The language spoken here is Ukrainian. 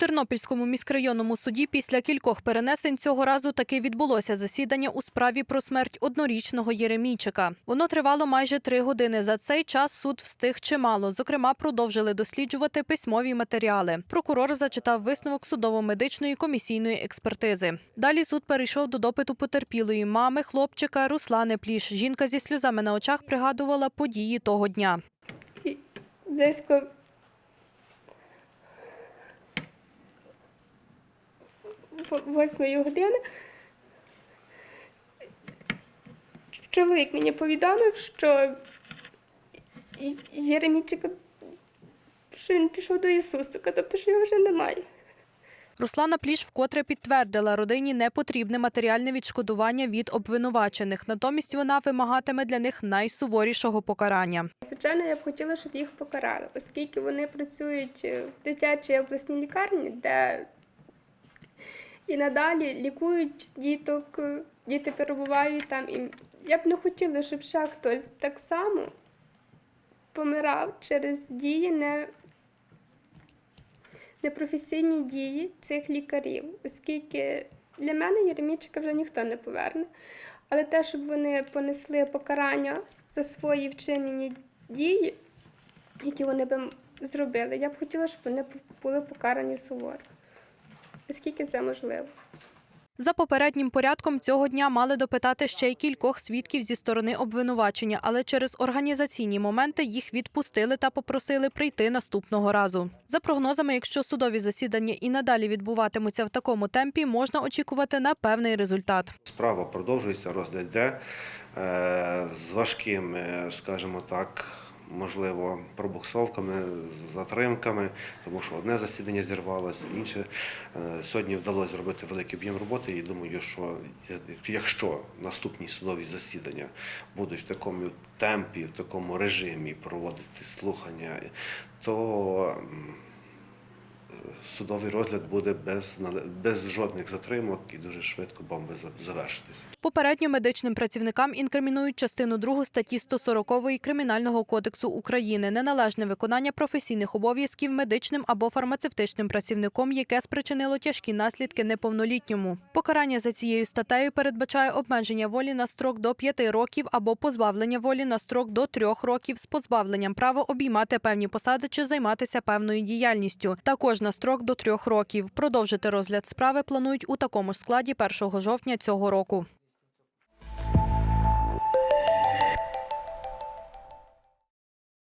Тернопільському міськрайонному суді після кількох перенесень цього разу таки відбулося засідання у справі про смерть однорічного Єремійчика. Воно тривало майже три години. За цей час суд встиг чимало. Зокрема, продовжили досліджувати письмові матеріали. Прокурор зачитав висновок судово-медичної комісійної експертизи. Далі суд перейшов до допиту потерпілої мами хлопчика Руслани Пліш. Жінка зі сльозами на очах пригадувала події того дня. Десь Восьмої години чоловік мені повідомив, що Єремічика, що він пішов до Ісусика, тобто що його вже немає. Руслана Пліш вкотре підтвердила, родині не потрібне матеріальне відшкодування від обвинувачених. Натомість вона вимагатиме для них найсуворішого покарання. Звичайно, я б хотіла, щоб їх покарали, оскільки вони працюють в дитячій обласній лікарні, де і надалі лікують діток, е, діти перебувають там. І я б не хотіла, щоб ще хтось так само помирав через дії не. Непрофесійні дії цих лікарів, оскільки для мене Єремійчика вже ніхто не поверне. Але те, щоб вони понесли покарання за свої вчинені дії, які вони б зробили, я б хотіла, щоб вони були покарані суворо. Наскільки це можливо? За попереднім порядком цього дня мали допитати ще й кількох свідків зі сторони обвинувачення, але через організаційні моменти їх відпустили та попросили прийти наступного разу. За прогнозами, якщо судові засідання і надалі відбуватимуться в такому темпі, можна очікувати на певний результат. Справа продовжується, розгляд йде е, з важкими, скажімо так, можливо, пробуксовками, затримками, тому що одне засідання зірвалося, інше. Е, Сьогодні вдалося зробити великий об'єм роботи, і думаю, що якщо наступні судові засідання будуть в такому темпі, в такому режимі проводити слухання, то судовий розгляд буде без, без жодних затримок і дуже швидко бомби за- завершитись. Попередньо медичним працівникам інкримінують частину 2 статті 140 Кримінального кодексу України неналежне виконання професійних обов'язків медичним або фармацевтичним працівником, яке спричинило тяжкі наслідки неповнолітньому. Покарання за цією статтею передбачає обмеження волі на строк до 5 років або позбавлення волі на строк до 3 років з позбавленням права обіймати певні посади чи займатися певною діяльністю. Також на строк до трьох років. Продовжити розгляд справи планують у такому ж складі 1 жовтня цього року.